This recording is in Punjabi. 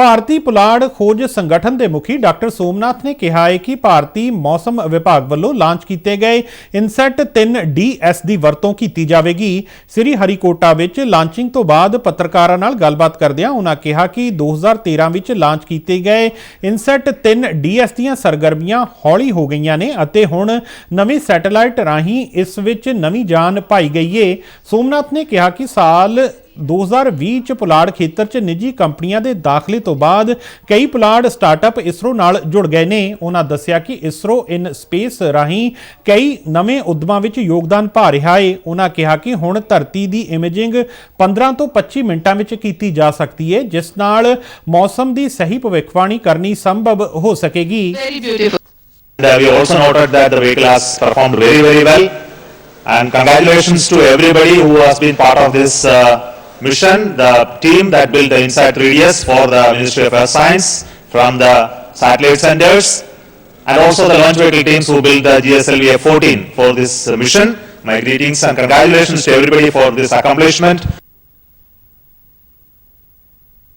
ਭਾਰਤੀ ਪੁਲਾੜ ਖੋਜ ਸੰਗਠਨ ਦੇ ਮੁਖੀ ਡਾਕਟਰ ਸੋਮਨਾਥ ਨੇ ਕਿਹਾ ਹੈ ਕਿ ਭਾਰਤੀ ਮੌਸਮ ਵਿਭਾਗ ਵੱਲੋਂ ਲਾਂਚ ਕੀਤੇ ਗਏ ਇਨਸੈਟ 3DS ਦੀ ਵਰਤੋਂ ਕੀਤੀ ਜਾਵੇਗੀ। ਸ੍ਰੀ ਹਰੀਕੋਟਾ ਵਿੱਚ ਲਾਂਚਿੰਗ ਤੋਂ ਬਾਅਦ ਪੱਤਰਕਾਰਾਂ ਨਾਲ ਗੱਲਬਾਤ ਕਰਦਿਆਂ ਉਹਨਾਂ ਕਿਹਾ ਕਿ 2013 ਵਿੱਚ ਲਾਂਚ ਕੀਤੇ ਗਏ ਇਨਸੈਟ 3DS ਦੀਆਂ ਸਰਗਰਮੀਆਂ ਹੌਲੀ ਹੋ ਗਈਆਂ ਨੇ ਅਤੇ ਹੁਣ ਨਵੇਂ ਸੈਟੇਲਾਈਟ ਰਾਹੀਂ ਇਸ ਵਿੱਚ ਨਵੀਂ ਜਾਨ ਪਾਈ ਗਈ ਏ। ਸੋਮਨਾਥ ਨੇ ਕਿਹਾ ਕਿ ਸਾਲ 2020 ਚ ਪੁਲਾੜ ਖੇਤਰ ਚ ਨਿੱਜੀ ਕੰਪਨੀਆਂ ਦੇ ਦਾਖਲੇ ਤੋਂ ਬਾਅਦ ਕਈ ਪੁਲਾੜ ਸਟਾਰਟਅਪ ਇਸਰੋ ਨਾਲ ਜੁੜ ਗਏ ਨੇ। ਉਹਨਾਂ ਦੱਸਿਆ ਕਿ ਇਸਰੋ ਇਨ ਸਪੇਸ ਰਾਹੀਂ ਕਈ ਨਵੇਂ ਉਦਮਾਂ ਵਿੱਚ ਯੋਗਦਾਨ ਪਾ ਰਿਹਾ ਹੈ ਉਹਨਾਂ ਕਿਹਾ ਕਿ ਹੁਣ ਧਰਤੀ ਦੀ ਇਮੇਜਿੰਗ 15 ਤੋਂ 25 ਮਿੰਟਾਂ ਵਿੱਚ ਕੀਤੀ ਜਾ ਸਕਦੀ ਹੈ ਜਿਸ ਨਾਲ ਮੌਸਮ ਦੀ ਸਹੀ ਭਵਿੱਖਬਾਣੀ ਕਰਨੀ ਸੰਭਵ ਹੋ ਸਕੇਗੀ। Uh, we also noted that the vehicle has performed very, very well. And congratulations to everybody who has been part of this uh, mission, the team that built the Insight 3DS for the Ministry of Earth Science from the satellite centers, and also the launch vehicle teams who built the GSLV F-14 for this mission. My greetings and congratulations to everybody for this accomplishment.